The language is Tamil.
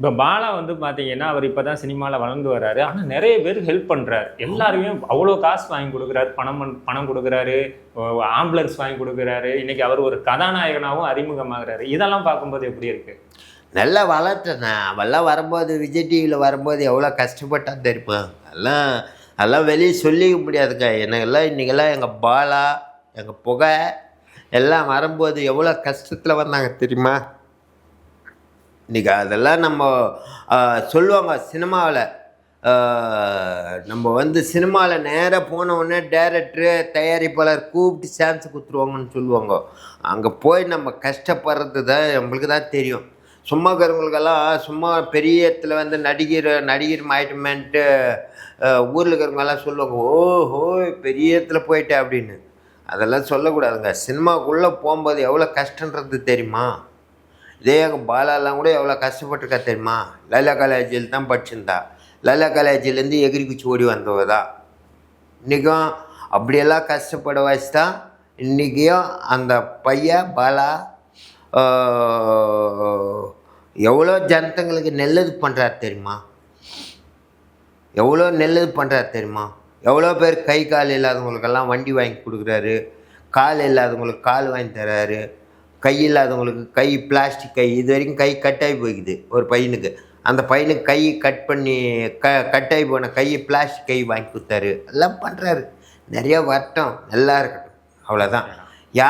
இப்போ பாலா வந்து பார்த்தீங்கன்னா அவர் இப்போ தான் சினிமாவில் வளர்ந்து வர்றாரு ஆனால் நிறைய பேர் ஹெல்ப் பண்ணுறாரு எல்லாருமே அவ்வளோ காசு வாங்கி கொடுக்குறாரு. பணம் பணம் கொடுக்குறாரு. ஆம்புலன்ஸ் வாங்கி கொடுக்குறாரு. இன்னைக்கு அவர் ஒரு கதாநாயகனாகவும் அறிமுகமாகிறாரு. இதெல்லாம் பார்க்கும்போது எப்படி இருக்கு? நல்லா வளர்த்தேண்ணா அவெல்லாம் வரும்போது விஜய் டிவியில் வரும்போது எவ்வளோ கஷ்டப்பட்டா தெரியுமா? அதெல்லாம் அதெல்லாம் வெளியே சொல்லிக்க முடியாதுங்க. எனக்கெல்லாம் இன்றைக்கெல்லாம் எங்கள் பாலா எங்கள் புகை எல்லாம் வரும்போது எவ்வளோ கஷ்டத்தில் வந்தாங்க தெரியுமா? இன்றைக்கி அதெல்லாம் நம்ம சொல்லுவாங்க சினிமாவில். நம்ம வந்து சினிமாவில் நேராக போனவுடனே டேரக்டரு தயாரிப்பாளர் கூப்பிட்டு சான்ஸ் கொடுத்துருவாங்கன்னு சொல்லுவாங்க. அங்கே போய் நம்ம கஷ்டப்படுறது தான் நம்மளுக்கு தான் தெரியும். சும்மா இருக்கிறவங்களுக்கெல்லாம் சும்மா பெரிய இடத்துல வந்து நடிகர் நடிகர் ஆயிட்டுமேன்ட்டு ஊரில் இருக்கிறவங்கெல்லாம் சொல்லுவாங்க ஓஹோ பெரிய இடத்துல போயிட்டேன் அப்படின்னு. அதெல்லாம் சொல்லக்கூடாதுங்க. சினிமாக்குள்ளே போகும்போது எவ்வளோ கஷ்டன்றது தெரியுமா? இதே பாலாலாம் கூட எவ்வளோ கஷ்டப்பட்டுருக்கா தெரியுமா? லலிதா காலேஜில் தான் படிச்சிருந்தா. லலிதா காலேஜிலேருந்து எகிரி குச்சி ஓடி வந்தவ தான் இன்றைக்கும் அப்படியெல்லாம் கஷ்டப்பட வச்சு தான் இன்றைக்கியும் அந்த பையன் பாலா எவ்வளோ ஜனத்தங்களுக்கு நல்லது பண்ணுறாரு தெரியுமா? எவ்வளோ நல்லது பண்ணுறாரு தெரியுமா? எவ்வளோ பேர் கை கால் இல்லாதவங்களுக்கெல்லாம் வண்டி வாங்கி கொடுக்குறாரு. கால் இல்லாதவங்களுக்கு கால் வாங்கி தர்றாரு கை இல்லாதவங்களுக்கு கை பிளாஸ்டிக் கை இது வரைக்கும் கை கட்டாகி போய்க்குது ஒரு பையனுக்கு. அந்த பையனுக்கு கை கட் பண்ணி க கட்டாகி போன கை பிளாஸ்டிக் கை வாங்கி கொடுத்தாரு. எல்லாம் பண்ணுறாரு நிறையா வரட்டும் நல்லா இருக்கட்டும். அவ்வளோதான்